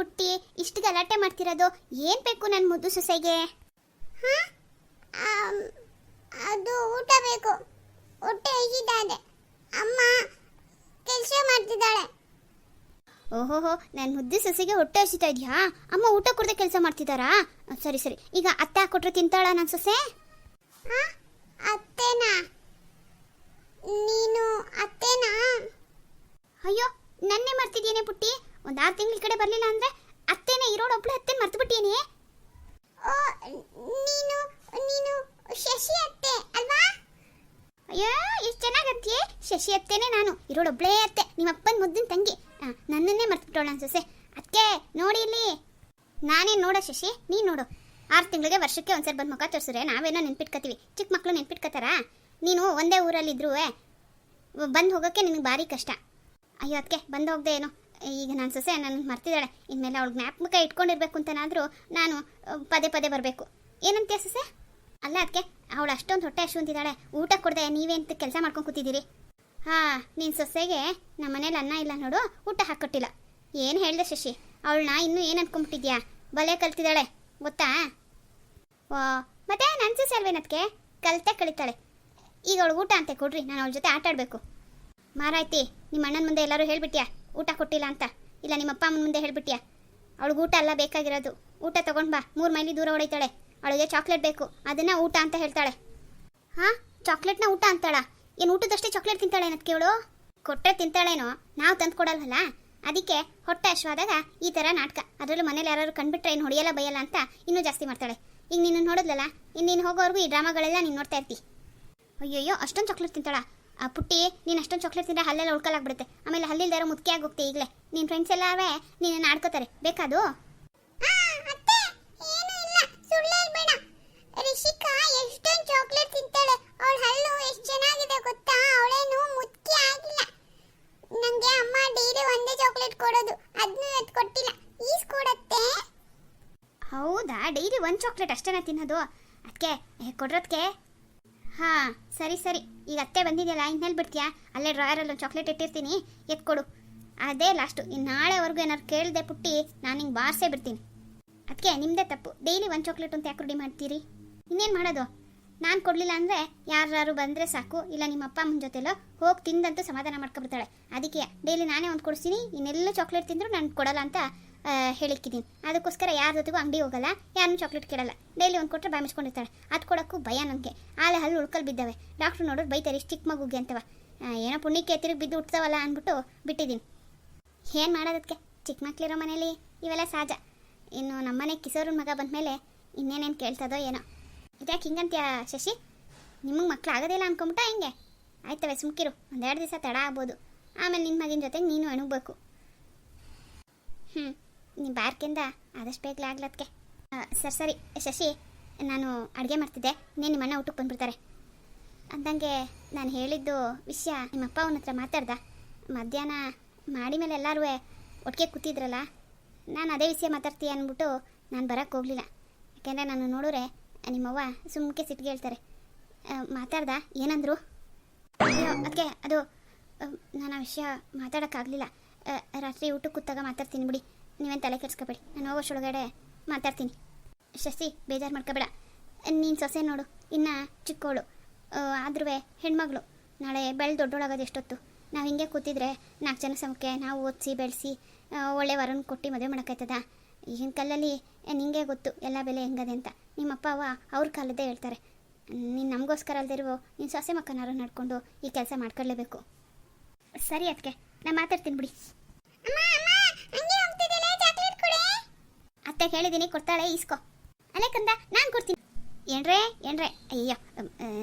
ಪುಟ್ಟಿ ಇಷ್ಟು ಗಲಾಟೆ ಮಾಡ್ತಿರೋದು ಏನ್ ಬೇಕು ನನ್ನ ಮುದ್ದು ಸೊಸೆಗೆ? ಅದು ಊಟ ಬೇಕು. ಹೊಟ್ಟೆ ಹೀಗಿದ್ದಾನೆ ಅಮ್ಮ ಕೆಲಸ ಮಾಡ್ತಿದ್ದಾಳೆ. ಓಹೋಹೋ ನನ್ನ ಮುದ್ದು ಸೊಸೆಗೆ ಹೊಟ್ಟೆ ಹಸಿತಾ ಇದೆಯಾ? ಅಮ್ಮ ಊಟ ಕೊಡದೆ ಕೆಲಸ ಮಾಡ್ತಿದ್ದಾರಾ? ಸರಿ ಸರಿ. ಈಗ ಅತ್ತೆ ಕೊಟ್ರೆ ತಿಂತಾಳ ನನ್ನ ಸೊಸೆ? ಅತ್ತೆನಾ? ನೀನು ಅತ್ತೆನಾ? ಅಯ್ಯೋ ನನ್ನೇ ಮಾಡ್ತಿದ್ದೀನಿ ಪುಟ್ಟಿ? ಒಂದು ಆರು ತಿಂಗಳ ಕಡೆ ಬರಲಿಲ್ಲ ಅಂದ್ರೆ ಅತ್ತೆನೇ ಇರೋಳು ಒಬ್ಳು ಅತ್ತೆ ಮರ್ತು ಓ ನೀನು ನೀನು ಶಶಿ ಅತ್ತೆ ಅಲ್ವಾ? ಅಯ್ಯೋ ಎಷ್ಟು ಚೆನ್ನಾಗತ್ತೆಯೇ ಶಶಿ ಅತ್ತೆನೇ ನಾನು ಇರೋಳೊಬ್ಳೇ ಅತ್ತೆ ನಿಮ್ಮ ಅಪ್ಪನ ಮುದ್ದಿನ ತಂಗಿ. ನನ್ನನ್ನೇ ನನ್ನನ್ನೇ ಮರ್ತ್ಬಿಟ್ಟವಳ ಸೊಸೆ. ಅದಕ್ಕೆ ನೋಡಿ ಇಲ್ಲಿ. ನಾನೇನು ನೋಡೋ ಶಶಿ ನೀನು ನೋಡು. ಆರು ತಿಂಗಳಿಗೆ ವರ್ಷಕ್ಕೆ ಒಂದ್ಸರಿ ಬಂದು ಮುಖ ತೋರಿಸಿದ್ರೆ ನಾವೇನೋ ನೆನ್ಪಿಟ್ಕೋತೀವಿ ಚಿಕ್ಕ ಮಕ್ಕಳು ನೆನ್ಪಿಟ್ಕೋತಾರ ನೀನು ಒಂದೇ ಊರಲ್ಲಿದ್ರೂ ಬಂದು ಹೋಗೋಕ್ಕೆ ನಿನಗೆ ಭಾರಿ ಕಷ್ಟ. ಅಯ್ಯೋ ಅದಕ್ಕೆ ಬಂದು ಹೋಗದೆ ಏನೋ? ಈಗ ನಾನು ಸೊಸೆ ನನಗೆ ಮರ್ತಿದ್ದಾಳೆ. ಇನ್ಮೇಲೆ ಅವಳು ಜ್ಞಾಪಕ ಇಟ್ಕೊಂಡಿರ್ಬೇಕು ಅಂತನಾದರೂ ನಾನು ಪದೇ ಪದೇ ಬರಬೇಕು. ಏನಂತೀಯ ಸೊಸೆ? ಅಲ್ಲ ಅದಕ್ಕೆ ಅವಳು ಅಷ್ಟೊಂದು ಹೊಟ್ಟೆ ಅಷ್ಟು ಅಂತಿದ್ದಾಳೆ. ಊಟ ಕೊಡದೆ, ನೀವೇಂತ ಕೆಲಸ ಮಾಡ್ಕೊಂಡು ಕೂತಿದ್ದೀರಿ? ಹಾಂ ನಿನ್ನ ಸೊಸೆಗೆ ನಮ್ಮ ಮನೇಲಿ ಅನ್ನ ಇಲ್ಲ ನೋಡು, ಊಟ ಹಾಕ್ಕೊಟ್ಟಿಲ್ಲ ಏನು ಹೇಳಿದೆ ಶಶಿ? ಅವಳನ್ನ ಇನ್ನೂ ಏನು ಅನ್ಕೊಂಬಿಟ್ಟಿದ್ಯಾ? ಬಲೆ ಕಲ್ತಿದ್ದಾಳೆ. ಗೊತ್ತಾ? ಓ, ಮತ್ತೆ ನನ್ನ ಸೊಸೆ ಅಲ್ವೇನದಕ್ಕೆ ಕಲ್ತೆ ಕಳಿತಾಳೆ. ಈಗ ಅವಳು ಊಟ ಅಂತೆ ಕೊಡ್ರಿ, ನಾನು ಅವಳ ಜೊತೆ ಆಟಾಡಬೇಕು. ಮಾರಾಯ್ತಿ ನಿಮ್ಮ ಅಣ್ಣನ ಮುಂದೆ ಎಲ್ಲರೂ ಹೇಳ್ಬಿಟ್ಯಾ? ಊಟ ಕೊಟ್ಟಿಲ್ಲ ಅಂತ. ಇಲ್ಲ, ನಿಮ್ಮ ಅಪ್ಪ ಅಮ್ಮನ ಮುಂದೆ ಹೇಳ್ಬಿಟ್ಯಾ? ಅವಳಿಗೆ ಊಟ ಅಲ್ಲ ಬೇಕಾಗಿರೋದು. ಊಟ ತೊಗೊಂಡು ಬಾ. ಮೂರು ಮೈಲಿ ದೂರ ಹೊಡಿತಾಳೆ ಅವಳಿಗೆ ಚಾಕ್ಲೇಟ್ ಬೇಕು. ಅದನ್ನ ಊಟ ಅಂತ ಹೇಳ್ತಾಳೆ. ಹಾಂ? ಚಾಕ್ಲೇಟ್ನ ಊಟ ಅಂತಾಳ? ಏನು ಊಟದಷ್ಟೇ ಚಾಕ್ಲೇಟ್ ತಿಂತಾಳೆ ಅನ್ನೋದಕ್ಕೆ ಅವಳು? ಕೊಟ್ಟರೆ ತಿಂತಾಳೇನೋ? ನಾವು ತಂದು ಕೊಡಲ್ವಲ್ಲ? ಅದಕ್ಕೆ ಹೊಟ್ಟೆ ಹಶ್ವಾದಾಗ ಈ ಥರ ನಾಟಕ. ಅದರಲ್ಲೂ ಮನೇಲಿ ಯಾರು ಕಂಡುಬಿಟ್ರೆ ಏನು ಹೊಡೆಯಲ್ಲ ಬೈಯಲ್ಲ ಅಂತ ಇನ್ನೂ ಜಾಸ್ತಿ ಮಾಡ್ತಾಳೆ. ಈಗ ನೀನು ನೋಡಿದ್ಲಲ್ಲ? ಇನ್ನು ನೀನು ಹೋಗೋವರೆಗೂ ಈ ಡ್ರಾಮಾಗಳೆಲ್ಲ ನೀನು ನೋಡ್ತಾ ಇರ್ತಿ. ಅಯ್ಯಯ್ಯೋ, ಅಷ್ಟೊಂದು ಚಾಕ್ಲೇಟ್ ತಿಂತಾಳ. ಆ ಪುಟ್ಟಿ ನೀನು ಅಷ್ಟೊಂದು ಚಾಕ್ಲೇಟ್ ತಿಂದರೆ ಹಲ್ಲೆಲ್ಲ ಉಳ್ಕಲಾಗ್ಬಿಡುತ್ತೆ. ಆಮೇಲೆ ಹಲ್ಲಿಲ್ದಾರ ಮುದ್ಕೆ ಆಗೋಗ್ತೆ ಈಗಲೇ. ನಿನ್ನ ಫ್ರೆಂಡ್ಸ್ ಎಲ್ಲವೇ ನೀನನ್ನು ಆಡ್ಕೋತಾರೆ. ಬೇಕಾದು? ರಿಷಿಕಾ ಎಷ್ಟೊಂದು ಚಾಕ್ಲೇಟ್ ತಿಂತಾಳೆ. ಅವಳ ಹಲ್ಲು ಎಷ್ಟು ಚೆನ್ನಾಗಿದೆ ಗೊತ್ತಾ? ಅವಳೇನು ಮುದ್ಕಿ ಆಗಿಲ್ಲ. ನಂಗೆ ಅಮ್ಮ ಡೈಲಿ ಒಂದೇ ಚಾಕ್ಲೇಟ್ ಕೊಡೋದು. ಅದನ್ನು ಎತ್ ಕೊಟ್ಟಿಲ್ಲ. ಈಸ್ ಕೊಡತ್ತೆ. ಹೌದಾ? ಡೈಲಿ ಒಂದು ಚಾಕ್ಲೇಟ್ ಅಷ್ಟೇನ ತಿನ್ನೋದು? ಅದಕ್ಕೆ ಕೊಡ್ರೋದಕ್ಕೆ ಹಾಂ, ಸರಿ ಸರಿ. ಈಗ ಅತ್ತೆ ಬಂದಿದೆಯಲ್ಲ ಇನ್ನೆಲ್ಲಿ ಬಿಡ್ತೀಯಾ? ಅಲ್ಲೇ ಡ್ರಾಯರಲ್ಲಿ ಒಂದು ಚಾಕ್ಲೇಟ್ ಇಟ್ಟಿರ್ತೀನಿ. ಎತ್ಕೊಡು ಅದೇ ಲಾಸ್ಟು ಇನ್ನು ನಾಳೆವರೆಗೂ ಏನಾದ್ರು ಕೇಳಿದೆ ಪುಟ್ಟಿ, ನಾನು ಹಿಂಗೆ ಬಾರಿಸೇ ಬಿಡ್ತೀನಿ. ಅದಕ್ಕೆ ನಿಮ್ಮದೇ ತಪ್ಪು. ಡೈಲಿ ಒಂದು ಚಾಕ್ಲೇಟ್ ಅಂತ ಯಾಕೆ ರೆಡಿ ಮಾಡ್ತೀರಿ? ಇನ್ನೇನು ಮಾಡೋದು? ನಾನು ಕೊಡಲಿಲ್ಲ ಅಂದರೆ ಯಾರು ಬಂದರೆ ಸಾಕು. ಇಲ್ಲ ನಿಮ್ಮ ಅಪ್ಪ ಅಮ್ಮನ ಜೊತೆಲೋ ಹೋಗಿ ತಿಂದಂತೂ ಸಮಾಧಾನ ಮಾಡ್ಕೊಬಿಡ್ತಾಳೆ. ಅದಕ್ಕೆ ಡೈಲಿ ನಾನೇ ಒಂದು ಕೊಡಿಸ್ತೀನಿ. ಇನ್ನೆಲ್ಲ ಚಾಕ್ಲೇಟ್ ತಿಂದರೂ ನಾನು ಕೊಡಲ್ಲ ಅಂತ ಹೇಳಿಕ್ಕಿದ್ದೀನಿ ಅದಕ್ಕೋಸ್ಕರ ಯಾರ ಜೊತೆಗೂ ಅಂಗಡಿ ಹೋಗಲ್ಲ ಯಾರನ್ನೂ ಚಾಕ್ಲೇಟ್ ಕೇಳಲ್ಲ. ಡೈಲಿ ಒಂದು ಕೊಟ್ಟರೆ ಬಾಯ್ ಮುಚ್ಕೊಂಡಿರ್ತಾಳೆ. ಅದು ಕೊಡೋಕ್ಕೂ ಭಯ ನನಗೆ ಆಲೆ ಹಲ್ಲು ಉಳ್ಕಲ್ ಬಿದ್ದಾವೆ. ಡಾಕ್ಟ್ರು ನೋಡೋರು ಬೈತಾರೆ, ಇಷ್ಟು ಚಿಕ್ಕ ಮಗುಗೆ ಅಂತವ. ಏನೋ ಪುಣ್ಯಕ್ಕೆ ತಿರುಗಿ ಬಿದ್ದು ಹುಟ್ತಾವಲ್ಲ ಅಂದ್ಬಿಟ್ಟು ಬಿಟ್ಟಿದ್ದೀನಿ ಏನು ಮಾಡೋದಕ್ಕೆ? ಚಿಕ್ಕ ಮಕ್ಕಳಿರೋ ಮನೇಲಿ ಇವೆಲ್ಲ ಸಹಜ. ಇನ್ನು ನಮ್ಮನೆ ಕಿಸೋರನ ಮಗ ಬಂದ ಮೇಲೆ ಇನ್ನೇನೇನು ಕೇಳ್ತದೋ ಏನೋ. ಇದ್ಯಾಕೆ ಹಿಂಗಂತ್ಯಾ ಶಶಿ? ನಿಮಗೆ ಮಕ್ಳು ಆಗೋದಿಲ್ಲ ಅನ್ಕೊಂಬಿಟ್ಟ ಹಿಂಗೆ? ಆಯ್ತವೆ, ಸುಮ್ಕಿರು. ಒಂದೆರಡು ದಿವಸ ತಡ ಆಗ್ಬೋದು. ಆಮೇಲೆ ನಿನ್ನ ಮಗಿನ ಜೊತೆಗೆ ನೀನು ಅಣಗಬೇಕು. ಹ್ಞೂ ನೀನು ಬಾರ್ಕಿಂದ ಆದಷ್ಟು ಬೇಗ ಆಗ್ಲತ್ಕೆ ಸರ್, ಸರಿ. ಶಶಿ, ನಾನು ಅಡುಗೆ ಮಾಡ್ತಿದ್ದೆ. ನೀನು ನಿಮ್ಮ ಅಣ್ಣ ಊಟಕ್ಕೆ ಬಂದ್ಬಿಡ್ತಾರೆ. ಅಂದಂಗೆ ನಾನು ಹೇಳಿದ್ದು ವಿಷಯ ನಿಮ್ಮ ಅಪ್ಪ ಅವನ ಹತ್ರ ಮಾತಾಡ್ದ. ಮಧ್ಯಾಹ್ನ ಮಾಡಿ ಮೇಲೆ ಎಲ್ಲರೂ ಒಟ್ಟಿಗೆ ಕೂತಿದ್ರಲ್ಲ, ನಾನು ಅದೇ ವಿಷಯ ಮಾತಾಡ್ತೀಯ ಅಂದ್ಬಿಟ್ಟು ನಾನು ಬರೋಕ್ಕೆ ಹೋಗಲಿಲ್ಲ. ಯಾಕೆಂದರೆ ನಾನು ನೋಡಿದ್ರೆ ನಿಮ್ಮವ್ವ ಸುಮ್ಮನೆ ಸಿಟ್ಟಿಗೆ ಹೇಳ್ತಾರೆ. ಮಾತಾಡ್ದ? ಏನಂದ್ರು? ಅಯ್ಯೋ ಅದಕ್ಕೆ ಅದು ನಾನು ಆ ವಿಷಯ ಮಾತಾಡೋಕ್ಕಾಗಲಿಲ್ಲ. ರಾತ್ರಿ ಊಟಕ್ಕೆ ಕೂತಾಗ ಮಾತಾಡ್ತೀನಿ ಬಿಡಿ. ನೀವೇನು ತಲೆ ಕೆಡ್ಸ್ಕೊಬೇಡಿ. ನಾನು ಹೋಗೋಷ್ಟೊಳಗಡೆ ಮಾತಾಡ್ತೀನಿ. ಶಶಿ, ಬೇಜಾರು ಮಾಡ್ಕೋಬೇಡ. ನೀನು ಸೊಸೆ ನೋಡು, ಇನ್ನು ಚಿಕ್ಕವಳು ಆದ್ರೂ ಹೆಣ್ಮಗಳು. ನಾಳೆ ಬೆಳೆ ದೊಡ್ಡೋಳಾಗೋದು ಎಷ್ಟೊತ್ತು? ನಾವು ಹಿಂಗೆ ಕೂತಿದ್ರೆ ನಾಲ್ಕು ಜನ ಸಮಕ್ಕೆ ನಾವು ಓದಿಸಿ, ಬೆಳೆಸಿ ಒಳ್ಳೆ ವರನ ಕೊಟ್ಟು ಮದುವೆ ಮಾಡೋಕ್ಕಾಯ್ತದ? ಈಗಿನ ಕಾಲದಲ್ಲಿ ನಿಂಗೆ ಗೊತ್ತು, ಎಲ್ಲ ಬೆಲೆ ಹೆಂಗದೆ ಅಂತ. ನಿಮ್ಮ ಅಪ್ಪ, ಅವ್ವ ಅವ್ರ ಕಾಲದ್ದೇ ಹೇಳ್ತಾರೆ. ನೀನು ನಮಗೋಸ್ಕರ ಅಲ್ದಿರುವೋ ನೀನು ಸೊಸೆ ಮಕ್ಕನಾರು ನಡ್ಕೊಂಡು ಈ ಕೆಲಸ ಮಾಡ್ಕೊಳ್ಳೇಬೇಕು ಸರಿ ಅದಕ್ಕೆ ನಾನು ಮಾತಾಡ್ತೀನಿ ಬಿಡಿ. ಅತ್ತೆ ಹೇಳಿದ್ದೀನಿ ಕೊಡ್ತಾಳೆ ಇಸ್ಕೋ ಅಲ್ಲೇ ಕಂದ, ನಾನು ಕೊಡ್ತೀನಿ. ಏನ್ರೇ ಏನ್ರೇ ಅಯ್ಯೋ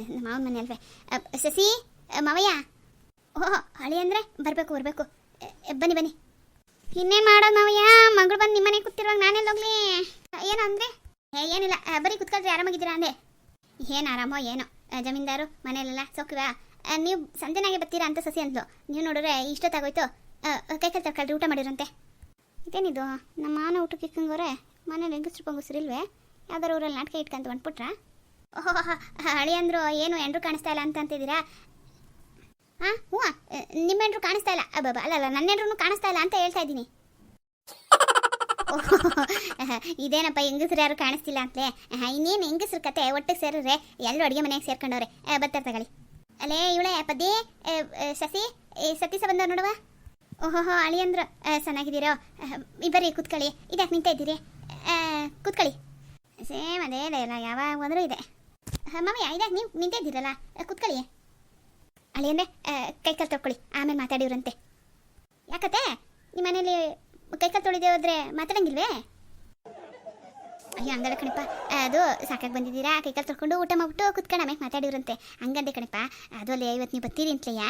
ನಮ್ಮ ಮಾವನ ಮನೆ ಅಲ್ವೇ. ಸಸಿ ಮಾವಯ್ಯ. ಓಹೋ, ಹಳಿ ಅಂದರೆ ಬರಬೇಕು ಬರಬೇಕು. ಬನ್ನಿ ಬನ್ನಿ. ಇನ್ನೇ ಮಾಡೋದು ಮಾವಯ್ಯ, ಮಗಳು ಬಂದು ನಿಮ್ಮನೆ ಕೂತಿರುವಾಗ ನಾನೆಲ್ಲ ಹೋಗ್ಲಿ? ಏನು ಅಂದರೆ ಏನಿಲ್ಲ ಬರೀ ಕುತ್ಕೊಳ್ರಿ, ಆರಾಮಾಗಿದ್ದೀರಾ ಅಂದೆ. ಏನು ಆರಾಮೋ, ಏನೋ. ಜಮೀನ್ದಾರು, ಮನೆಯಲ್ಲೆಲ್ಲ ಸೌಖ್ಯವಾ? ನೀವು ಸಂಜೆನಾಗೆ ಬರ್ತೀರಾ ಅಂತ ಸಸಿ ಅಂದ್ಲು. ನೀವು ನೋಡಿದ್ರೆ ಇಷ್ಟೊತ್ತಾಗೋಯ್ತು. ಕೈ ಕಲ್ ತರ್ಕೊಳ್ರಿ ಊಟ ಮಾಡಿರಂತೆ. ಇದೇನಿದು? ನಮ್ಮ ಮಾವನ ಊಟಕ್ಕೆ ಇಕ್ಕಂಗೋರೆ ಮನೇಲಿ ಹೆಂಗಸ್ರು ಪಂಗಸ್ರು ಇಲ್ವೇ ಯಾವ್ದಾರು ಊರಲ್ಲಿ ನಾಟಕ ಇಟ್ಕೊಂತ ಹೊಂಟ್ಬಿಟ್ರಾ ಓಹೋ ಹಳಿ ಅಂದ್ರು ಏನು ಎಂಡ್ರು ಕಾಣಿಸ್ತಾ ಇಲ್ಲ ಅಂತ ಅಂತಿದ್ದೀರಾ? ಹಾ ಹ್ಞೂ ನಿಮ್ಮ ಎಂಡ್ರು ಕಾಣಿಸ್ತಾ ಇಲ್ಲ. ಅಬ್ಬಬ್ಬ ಅಲ್ಲ ನನ್ನ ಎಂಡ್ರು ಕಾಣಿಸ್ತಾ ಇಲ್ಲ ಅಂತ ಹೇಳ್ತಾ ಇದ್ದೀನಿ. ಇದೇನಪ್ಪ, ಹೆಂಗಸ್ರು ಯಾರು ಕಾಣಿಸ್ತಿಲ್ಲ ಅಂತಲೇ? ಇನ್ನೇನು ಹೆಂಗಸ್ರ ಕತೆ? ಒಟ್ಟಿಗೆ ಸೇರಿದ್ರೆ ಎಲ್ಲರೂ ಅಡುಗೆ ಮನೆಗೆ ಸೇರ್ಕೊಂಡವ್ರೆ. ಬರ್ತಾರೆ ತಗೊಳ್ಳಿ. ಅಲ್ಲೇ ಇವಳೆ ಪದ್ದಿ ಸಸಿ ಸತೀಸ ಬಂದವ್ರು ನೋಡುವ? ಓಹೋಹೋ ಅಳಿ ಅಂದ್ರು ಚೆನ್ನಾಗಿದ್ದೀರೋ? ಇಬ್ಬರಿ ಕೂತ್ಕೊಳ್ಳಿ. ಇದ್ಯಾಕೆ ನಿಂತ ಕೂತ್ಕೊಳ್ಳಿ. ಸೇಮ್ ಅದೇ ಇಲ್ಲ ಯಾವಾಗ ಬಂದರೂ ಇದೆ. ಮಾಮಯ್ಯ ಇದ್ಯಾಕೆ ನೀವು ನಿಂತಿದ್ದೀರಲ್ಲ ಕೂತ್ಕೊಳ್ಳಿ ಅಳಿ ಅಂದರೆ ಕೈ ಕಾಲು ತೊಳ್ಕೊಳ್ಳಿ, ಆಮೇಲೆ ಮಾತಾಡಿವ್ರಂತೆ. ಯಾಕತ್ತೆ? ನಿಮ್ಮ ಮನೇಲಿ ಕೈ ಕಾಲು ತೊಳಿದೆ ಹೋದ್ರೆ ಮಾತಾಡಂಗಿಲ್ವೇ? ಅಯ್ಯೋ, ಹಂಗಲ್ಲ ಕಣಪ್ಪ. ಅದು ಸಾಕಾಗಿ ಬಂದಿದ್ದೀರಾ? ಕೈ ಕಾಲು ತೊಳ್ಕೊಂಡು ಊಟ ಮಾಡ್ಬಿಟ್ಟು ಕೂತ್ಕೊಂಡು ಆಮೇಲೆ ಮಾತಾಡಿವ್ರಂತೆ. ಹಂಗಂದೆ ಕಣಪ್ಪ. ಅದು ಅಲ್ಲಿ ಇವತ್ತು ನೀವು ಬರ್ತೀರಿ ಅಂತಲಯ್ಯ?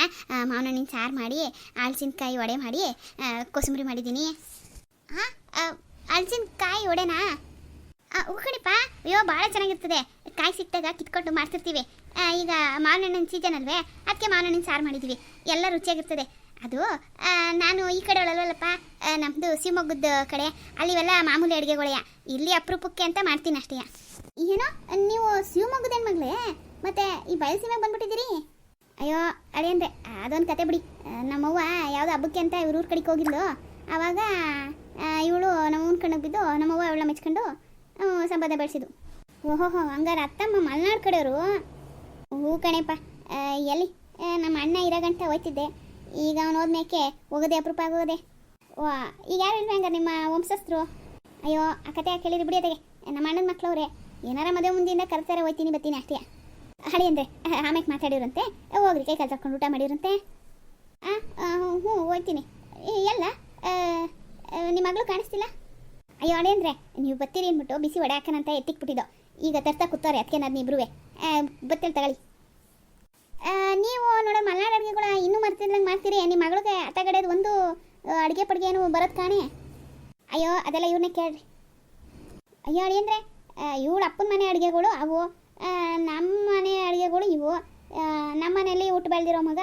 ಮಾವನಣ್ಣಿನ ಸಾರು ಮಾಡಿ ಹಲಸಿನಕಾಯಿ ವಡೆ ಮಾಡಿ ಕೋಸಂಬರಿ ಮಾಡಿದ್ದೀನಿ. ಹಾಂ ಕಾಯಿ ಹೂ ಕಣಿಪ್ಪ ಅಯ್ಯೋ ಭಾಳ ಚೆನ್ನಾಗಿರ್ತದೆ. ಕಾಯಿ ಸಿಕ್ತಾಗ ಕಿತ್ಕೊಂಡು ಮಾಡ್ತಿರ್ತೀವಿ. ಈಗ ಮಾವಿನ ಸೀಸನ್ ಅಲ್ವೇ? ಅದಕ್ಕೆ ಮಾವಿನ ಸಾರು ಮಾಡಿದ್ವಿ. ಎಲ್ಲ ರುಚಿಯಾಗಿರ್ತದೆ. ಅದು ನಾನು ಈ ಕಡೆ ಒಳಲ್ವಲ್ಲಪ್ಪ ನಮ್ಮದು ಶಿವಮೊಗ್ಗದ ಕಡೆ. ಅಲ್ಲಿವೆಲ್ಲ ಮಾಮೂಲಿ ಅಡುಗೆಗಳೆಯ. ಇಲ್ಲಿ ಅಪರೂಪಕ್ಕೆ ಅಂತ ಮಾಡ್ತೀನಿ ಅಷ್ಟೇ. ಏನೋ, ನೀವು ಶಿವಮೊಗ್ಗದ ಹೆಣ್ಮಗಳೇ ಮತ್ತೆ ಈ ಬಯಲುಸೀಮೆಗೆ ಬಂದ್ಬಿಟ್ಟಿದ್ದೀರಿ? ಅಯ್ಯೋ ಅಡಿ ಅಂದರೆ ಅದೊಂದು ಕತೆ ಬಿಡಿ. ನಮ್ಮವ್ವ ಯಾವುದೋ ಹಬ್ಬಕ್ಕೆ ಅಂತ ಇವ್ರ ಊರ ಕಡೆಗೆ ಹೋಗಿದ್ಲು. ಆವಾಗ ಇವಳು ನಮ್ಮ ಊನ್ ಕಣ್ಣಿಗೆ ಬಿದ್ದು ನಮ್ಮವ್ವ ಅವಳ ಮೆಚ್ಕೊಂಡು ಸಂಬಂಧ ಬೆಳೆಸಿದ್ದು ಓಹೋಹೋ ಹಂಗಾರೆ ಅತ್ತಮ್ಮ ಮಲೆನಾಡು ಕಡೆಯವರು? ಹೂ ಕಣೆಪ್ಪ. ಎಲ್ಲಿ? ನಮ್ಮ ಅಣ್ಣ ಇರೋ ಗಂಟೆ ಹೋಯ್ತಿದ್ದೆ. ಈಗ ಅವನು ಹೋದ್ಮೇಕೆ ಹೋಗೋದೆ ಅಪರೂಪ ಆಗೋದೆ. ವಾ ಈಗ ಯಾರು ಇಲ್ವ ಹಂಗಾರೆ ನಿಮ್ಮ ವಂಶಸ್ಥರು? ಅಯ್ಯೋ, ಆ ಕತೆ ಹೇಳಿರಿ ಬಿಡಿ ಅದಕ್ಕೆ. ನಮ್ಮ ಅಣ್ಣನ ಮಕ್ಳವ್ರೆ, ಏನಾರ ಮದುವೆ ಮುಂದಿಂದ ಕರ್ತಾರೆ ಹೋಯ್ತೀನಿ, ಬರ್ತೀನಿ ಅಷ್ಟೇ. ಹಳಿ ಅಂದರೆ ಆಮೇಲೆ ಮಾತಾಡಿರಂತೆ ಹೋಗ್ರಿ, ಕೈ ಕಾಲು ತಕೊಂಡು ಊಟ ಮಾಡಿರಂತೆ ಹಾಂ ಹ್ಞೂ ಹೋಗ್ತೀನಿ ಎಲ್ಲ ನಿಮ್ಮ ಮಗಳು ಕಾಣಿಸ್ತಿಲ್ಲ? ಅಯ್ಯೋ ಅಡೆ ಅಂದರೆ, ನೀವು ಬತ್ತೀರಿ ಅಂದ್ಬಿಟ್ಟು ಬಿಸಿ ವಡೆ ಹಾಕನಂತ ಎತ್ತಿಕ್ಬಿಟ್ಟಿದ್ದೋ ಈಗ ತರ್ತಾ ಕೂತವ್ರೆ ಅದಕ್ಕೆ ನಾನು ಇಬ್ರು ಬತ್ತೇಳಿ ತಗೊಳ್ಳಿ. ನೀವು ನೋಡೋ, ಮಲ್ನಾಡು ಅಡುಗೆಗಳ ಇನ್ನೂ ಮರ್ತಿದ್ದಂಗೆ ಮಾಡ್ತೀರಿ. ನಿಮ್ಮ ಮಗಳಿಗೆ ಅತ್ತಗಡೆದು ಒಂದು ಅಡುಗೆ ಪಡುಗೆ ಏನು ಬರೋದು ಕಾಣೆ? ಅಯ್ಯೋ, ಅದೆಲ್ಲ ಇವ್ರನ್ನೇ ಕೇಳ್ರಿ. ಅಯ್ಯೋ ಅಡಿ ಅಂದರೆ ಇವಳು ಅಪ್ಪನ ಮನೆ ಅಡುಗೆಗಳು ಅವು. ನಮ್ಮ ಮನೆ ಅಡುಗೆಗಳು ಇವು. ನಮ್ಮ ಮನೆಯಲ್ಲಿ ಊಟ ಬೆಳೆದಿರೋ ಮಗ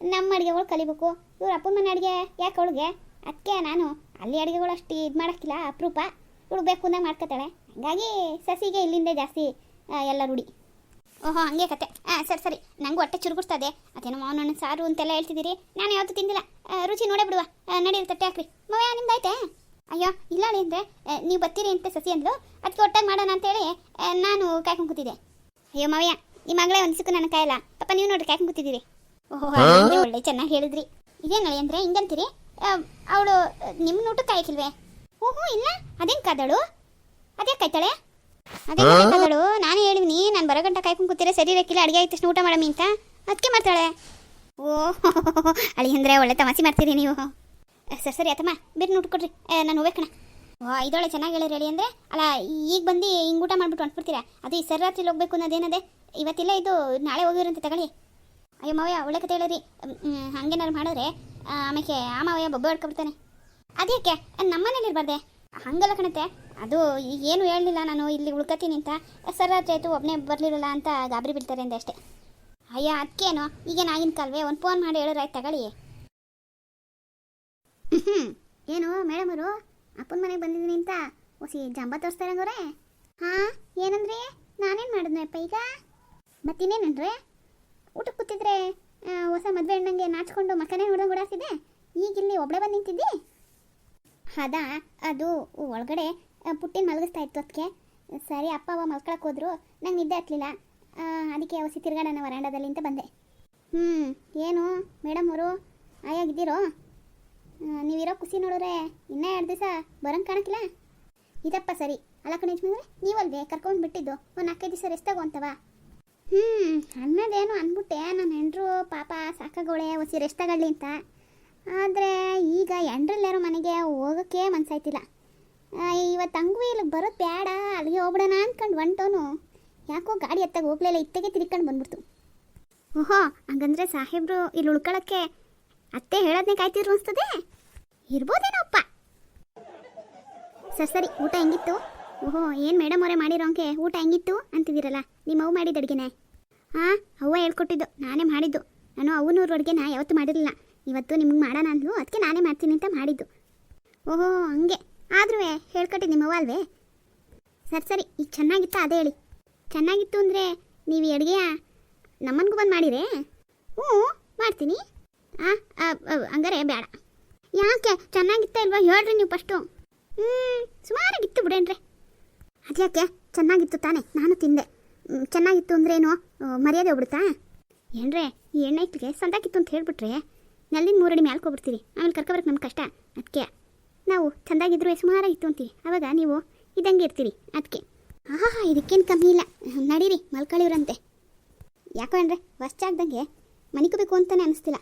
ನಮ್ಮ ಅಡುಗೆಗಳು ಕಲಿಬೇಕು. ಇವ್ರ ಅಪ್ಪನ ಮನೆ ಅಡುಗೆ ಯಾಕೆ ಅವಳಿಗೆ? ಅದಕ್ಕೆ ನಾನು ಅಲ್ಲಿ ಅಡುಗೆಗಳು ಅಷ್ಟು ಇದು ಮಾಡೋಕ್ಕಿಲ್ಲ ಅಪರೂಪ. ಇವಳು ಬೇಕು ಅಂದಾಗ ಮಾಡ್ಕೊತಾಳೆ. ಹಂಗಾಗಿ ಸಸಿಗೆ ಇಲ್ಲಿಂದ ಜಾಸ್ತಿ ಎಲ್ಲ ರೂಢಿ. ಓಹೋ ಹಂಗೆ ಕತೆ. ಹಾಂ ಸರಿ ಸರಿ. ನನಗೂ ಹೊಟ್ಟೆ ಚುರುಗುಡ್ತದೆ ಅದೇನೋ ಮಾವನಣ್ಣ ಹಣ್ಣು ಸಾರು ಅಂತೆಲ್ಲ ಹೇಳ್ತಿದ್ದೀರಿ. ನಾನು ಯಾವತ್ತೂ ತಿಂದಿಲ್ಲ. ರುಚಿ ನೋಡೇ ಬಿಡುವ. ನಡೀರಿ ತಟ್ಟೆ ಹಾಕ್ರಿ. ಮವ್ಯಾ ನಿಮ್ದು ಆಯ್ತೆ ಅಯ್ಯೋ ಇಲ್ಲ ಅಂದ್ರೆ ನೀವು ಬರ್ತೀರಿ ಅಂತ ಸಸಿ ಅಂದ್ಲು. ಅದಕ್ಕೆ ಒಟ್ಟಾಗಿ ಮಾಡೋಣ ಅಂತೇಳಿ ನಾನು ಕಾಯ್ಕೊಂಡು ಕೂತಿದ್ದೆ. ಅಯ್ಯೋ ಮವ್ಯ ನಿಮ್ಮ ಮಗಳೇ ಒಂದು ಸಿಕ್ಕು ನನ್ನ ಕಾಯಲ್ಲ. ಪಾಪ ನೀವು ನೋಡ್ರಿ ಕಾಯ್ಕೊಂಡು ಕೂತಿದ್ದೀರಿ. ಓಹೋ ಒಳ್ಳೆ ಚೆನ್ನಾಗಿ ಹೇಳಿದ್ರಿ. ಇದೇನು ಅಳಿ ಅಂದರೆ ಹಿಂಗಂತೀರಿ? ಅವಳು ನಿಮ್ಮ ಊಟಕ್ಕೆ ಕಾಯಕ್ಕಿಲ್ವೇ ಹ್ಞೂ ಹ್ಞೂ ಇಲ್ಲ? ಅದೇನು ಕಾದಳು? ಅದೇ ಕಾಯ್ತಾಳೆ ಅದೇ ಕಾದಳು? ನಾನು ಹೇಳಿದ್ವಿ ನಾನು ಬರೋ ಗಂಟ ಕಾಯ್ಕೊಂಡು ಕೂತಿರೋ ಸರಿ ಇರಕ್ಕಿಲ್ಲ ಅಡುಗೆ ಆಯ್ತು ತಕ್ಷಣ ಊಟ ಮಾಡಮಿ ಅಂತ. ಅದಕ್ಕೆ ಮಾಡ್ತಾಳೆ. ಓ ಅಳಿ ಅಂದರೆ ಒಳ್ಳೆ ತಮಾಷೆ ಮಾಡ್ತೀರಿ ನೀವು. ಸರಿ ಸರಿ ಆತಮ್ಮ ಬೇರೆ ನೋಟ್ ಕೊಡ್ರಿ. ನಾನು ಹೋಗ್ಬೇಕಣ ಓ ಇದೊಳ್ಳೆ ಚೆನ್ನಾಗಿ ಹೇಳಿರಿ ಹೇಳಿ ಅಂದರೆ. ಅಲ್ಲ ಈಗ ಬಂದು ಹಿಂಗೆ ಊಟ ಮಾಡ್ಬಿಟ್ಟು ಹೊಂಟ್ಬಿಡ್ತೀರಾ? ಅದು ಈ ಸರ್ ರಾತ್ರಿ ಹೋಗ್ಬೇಕು ಅನ್ನೋದೇನದೇ? ಇವತ್ತಿಲ್ಲ ಇದು ನಾಳೆ ಹೋಗಿರಂತೆ ತಗೊಳ್ಳಿ. ಅಯ್ಯೋ ಮಾವಯ್ಯ ಒಳ್ಳೆ ಕತೆ ಹೇಳಿರಿ. ಹಾಗೇನಾದ್ರು ಮಾಡಿದ್ರೆ ಆಮೇಲೆ ಆ ಮಾವಯ್ಯ ಬೊಬ್ಬೆ ಹೊಡ್ಕೊಬಿಡ್ತಾನೆ ಅದೇಕೆ ನಮ್ಮನೇಲಿ ಇರಬಾರ್ದೆ. ಹಂಗಲ್ಲ ಕಣತೆ ಅದು ಏನು ಹೇಳಲಿಲ್ಲ ನಾನು, ಇಲ್ಲಿ ಉಳ್ಕತೀನಿ ಅಂತ. ಸರ್ ರಾತ್ರಿ ಆಯಿತು ಒಬ್ಬನೇ ಬರಲಿರಲ್ಲ ಅಂತ ಗಾಬರಿ ಬಿಡ್ತಾರೆ ಅಂದೆ ಅಷ್ಟೇ. ಅಯ್ಯ ಅದಕ್ಕೇನು ಈಗೇನು ಆಗಿನ ಕಾಲ್ವೇ? ಒಂದು ಫೋನ್ ಮಾಡಿ ಹೇಳಿದ್ರೆ ಆಯ್ತು, ತಗೊಳ್ಳಿ. ಏನು ಮೇಡಮ್ ಅವರು? ಅಪ್ಪನ ಮನೆಗೆ ಬಂದಿದ್ದೀನಿ ಅಂತ? ಹೊಸಿ ಜಂಬ ತೋರಿಸ್ತಾರೆ ಹಂಗವ್ರೆ ಹಾಂ, ಏನಂದ್ರೆ? ನಾನೇನು ಮಾಡಿದ್ನಪ್ಪ ಈಗ? ಮತ್ತಿನ್ನೇನಂದ್ರೆ? ಊಟಕ್ಕೆ ಕೂತಿದ್ರೆ? ಹೊಸ ಮದುವೆ ಹೆಣ್ಣಂಗೆ ನಾಚ್ಕೊಂಡು ಮಕ್ಕನೇ ಹೊಡೆದಂಗೆ ಓಡಾಡ್ತಿದ್ದೆ. ಈಗ ಇಲ್ಲಿ ಒಬ್ಬಳೆ ಬಂದು ನಿಂತಿದ್ದಿ? ಹದ, ಅದು ಒಳಗಡೆ ಪುಟ್ಟಿನ ಮಲಗಿಸ್ತಾ ಇತ್ತು ಅದಕ್ಕೆ ಸರಿ, ಅಪ್ಪ ಅವ ಮಲ್ಕೊಳಕ್ಕೆ ಹೋದ್ರು. ನಂಗೆ ನಿದ್ದೆ ಹತ್ತಲಿಲ್ಲ ಅದಕ್ಕೆ ಅವಸಿ ತಿರ್ಗಾಡೋಣ ವರಾಂಡದಲ್ಲಿ ಅಂತ ಬಂದೆ. ಹ್ಞೂ ಏನು ಮೇಡಮ್ ಅವರು? ಆಯಾಗಿದ್ದೀರೋ ನೀವಿರೋ ಖುಷಿ ನೋಡಿದ್ರೆ ಇನ್ನೂ ಎರಡು ದಿವಸ ಬರಂಗೆ ಕಾಣಕ್ಕಿಲ್ಲ? ಇದಪ್ಪ ಸರಿ. ಅಲ್ಲ ಕಣ ಯಜಮಾನ್ರೆ, ನೀವಲ್ವೇ ಕರ್ಕೊಂಡು ಬಿಟ್ಟಿದ್ದು. ಒಂದು ನಾಲ್ಕೈದು ದಿವಸ ರೆಸ್ಟ್ ತಗೋ ಹ್ಞೂ ಅನ್ನೋದೇನು ಅಂದ್ಬಿಟ್ಟೆ ನನ್ನ ಹೆಂಡ್ರು ಪಾಪ ಸಾಕಾಗೋಳೆ ಒಸಿ ರೆಸ್ಟ್ ತಗೊಳ್ಳಿ ಅಂತ. ಆದರೆ ಈಗ ಹೆಂಡ್ರಲ್ಲೇರೋ ಮನೆಗೆ ಹೋಗಕ್ಕೆ ಮನ್ಸಾಯ್ತಿಲ್ಲ. ಇವತ್ತು ಹಂಗೂ ಇಲ್ಲಿಗೆ ಬರೋದು ಬೇಡ ಅಲ್ಲಿಗೆ ಹೋಗ್ಬಿಡೋಣ ಅಂದ್ಕೊಂಡು ಹೊಂಟೋನು. ಯಾಕೋ ಗಾಡಿ ಎತ್ತಾಗ ಹೋಗ್ಲಿಲ್ಲ ಇತ್ತಗೆ ತಿರ್ಕೊಂಡು ಬಂದ್ಬಿಡ್ತು. ಓಹೋ, ಹಂಗಂದ್ರೆ ಸಾಹೇಬ್ರು ಇಲ್ಲಿ ಉಳ್ಕೊಳ್ಳೋಕ್ಕೆ ಅತ್ತೆ ಹೇಳೋದನ್ನೇ ಕಾಯ್ತಿದ್ರು ಅನ್ಸ್ತದೆ? ಇರ್ಬೋದೇನೋ ಅಪ್ಪ. ಸರ್, ಸರಿ, ಊಟ ಹೆಂಗಿತ್ತು? ಓಹೋ ಏನು ಮೇಡಮ್ ಅವರೇ ಮಾಡಿರೋಂಗೆ ಊಟ ಹೆಂಗಿತ್ತು? ಅಂತಿದ್ದೀರಲ್ಲ ನಿಮ್ಮ ಅವು ಮಾಡಿದ ಅಡುಗೆನೆ. ಹಾಂ ಅವ್ವ ಹೇಳ್ಕೊಟ್ಟಿದ್ದು ನಾನೇ ಮಾಡಿದ್ದು. ನಾನು ಅವನೂರು ನಾ ಯಾವತ್ತೂ ಮಾಡಿರಲಿಲ್ಲ. ಇವತ್ತು ನಿಮ್ಗೆ ಮಾಡೋಣ ಅಂದ್ಲು ಅದಕ್ಕೆ ನಾನೇ ಮಾಡ್ತೀನಿ ಅಂತ ಮಾಡಿದ್ದು. ಓಹೋ ಹಂಗೆ. ಆದ್ರೂ ಹೇಳ್ಕೊಟ್ಟಿದ್ದು ನಿಮ್ಮವ್ವ ಅಲ್ವೇ? ಸರಿ ಸರಿ ಈಗ ಚೆನ್ನಾಗಿತ್ತಾ ಅದೇ ಹೇಳಿ. ಚೆನ್ನಾಗಿತ್ತು ಅಂದರೆ ನೀವು ಈ ಅಡುಗೆಯ ನಮ್ಮನ್ಗೂ ಬಂದು ಮಾಡಿರೇ? ಹ್ಞೂ ಮಾಡ್ತೀನಿ. ಆ, ಹಂಗಾರೆ ಬೇಡ. ಯಾಕೆ ಚೆನ್ನಾಗಿತ್ತ ಇಲ್ವಾ? ಹೇಳ್ರಿ ನೀವು ಫಸ್ಟು. ಹ್ಞೂ ಸುಮಾರಾಗಿತ್ತು ಬಿಡೇನ್ರೆ ಅದ್ಯಾಕೆ ಚೆನ್ನಾಗಿತ್ತು ತಾನೆ. ನಾನು ತಿಂದೆ. ಚೆನ್ನಾಗಿತ್ತು ಅಂದ್ರೇನು ಮರ್ಯಾದೆ ಹೋಗ್ಬಿಡುತ್ತಾ? ಏನ್ರೆ, ಈ ಎಣ್ಣೆ ಇಟ್ಟಿಗೆ ಸಂದಾಕಿತ್ತು ಅಂತ ಹೇಳ್ಬಿಟ್ರೆ ನೆಲ್ಲಿನ ಮೂರಡಿ ಮ್ಯಾಲ್ಕೊಬಿಡ್ತೀರಿ ಆಮೇಲೆ ಕರ್ಕೊಬರಕ್ಕೆ ನಮ್ಮ ಕಷ್ಟ. ಅದಕ್ಕೆ ನಾವು ಚೆಂದಾಗಿದ್ರು ಇತ್ತು ಅಂತೀವಿ ಅವಾಗ ನೀವು ಇದಂಗೆ ಇರ್ತೀರಿ. ಅದಕ್ಕೆ ಆಹಾ, ಇದಕ್ಕೇನು ಕಮ್ಮಿ ಇಲ್ಲ. ನಡೀರಿ, ಮಲ್ಕಳಿವ್ರಂತೆ. ಯಾಕೋ ಅಂದ್ರೆ ವಸ್ಚಾಗ್ದಂಗೆ ಮನಿಕೋಬೇಕು ಅಂತಾನೆ ಅನಿಸ್ತಿಲ್ಲ.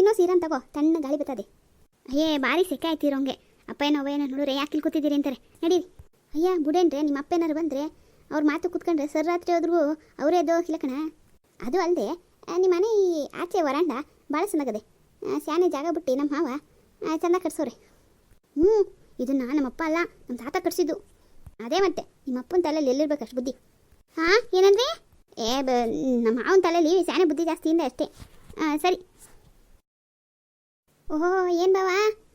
ಇನ್ನೂ ಸೀರನ್ ತಗೋ ತಣ್ಣ ಗಾಳಿ ಬತ್ತದೆ ಅಯ್ಯೇ, ಭಾರಿ ಸೆಕೆ ಆಯ್ತಿರೋಂಗೆ ಅಪ್ಪ ಏನೋ ಏನೋ ನೋಡ್ರೆ ಯಾಕೆ ಕೂತಿದ್ದೀರಿ ಅಂತಾರೆ. ನಡೀರಿ. ಅಯ್ಯ ಬುಡೇನ್ರೆ ನಿಮ್ಮ ಅಪ್ಪ ಏನಾರು ಬಂದರೆ ಅವ್ರ ಮಾತು ಕುತ್ಕೊಂಡ್ರೆ ಸರ್ ರಾತ್ರಿ ಹೋದ್ರೂ ಅವರೇ ಎದ್ದೋ ಕಣ? ಅದು ಅಲ್ಲದೆ ನಿಮ್ಮ ಮನೆ ಈ ಆಚೆ ವರಾಂಡ ಭಾಳ ಚೆನ್ನಾಗದೆ. ಸ್ಯಾನೆ ಜಾಗ ಬಿಟ್ಟು ನಮ್ಮ ಮಾವ ಚೆಂದ ಕಟ್ಸೋರಿ. ಹ್ಞೂ ಇದನ್ನ ನಮ್ಮಪ್ಪ ಅಲ್ಲ ನಮ್ಮ ತಾತ ಕಟ್ಸಿದ್ದು. ಅದೇ ಮತ್ತೆ ನಿಮ್ಮ ಅಪ್ಪನ ತಲೆಯಲ್ಲಿ ಎಲ್ಲಿರ್ಬೇಕು ಅಷ್ಟು ಬುದ್ಧಿ? ಹಾಂ ಏನಂದ್ರೆ? ಏ ಬ ನಮ್ಮ ಮಾವನ ತಲೆಯಲ್ಲಿ ಸ್ಯಾನೆ ಬುದ್ಧಿ ಜಾಸ್ತಿಯಿಂದ ಇಂದ ಅಷ್ಟೇ. ಆ, ಸರಿ. ಓಹೋ ಏನು ಬಾವಾ?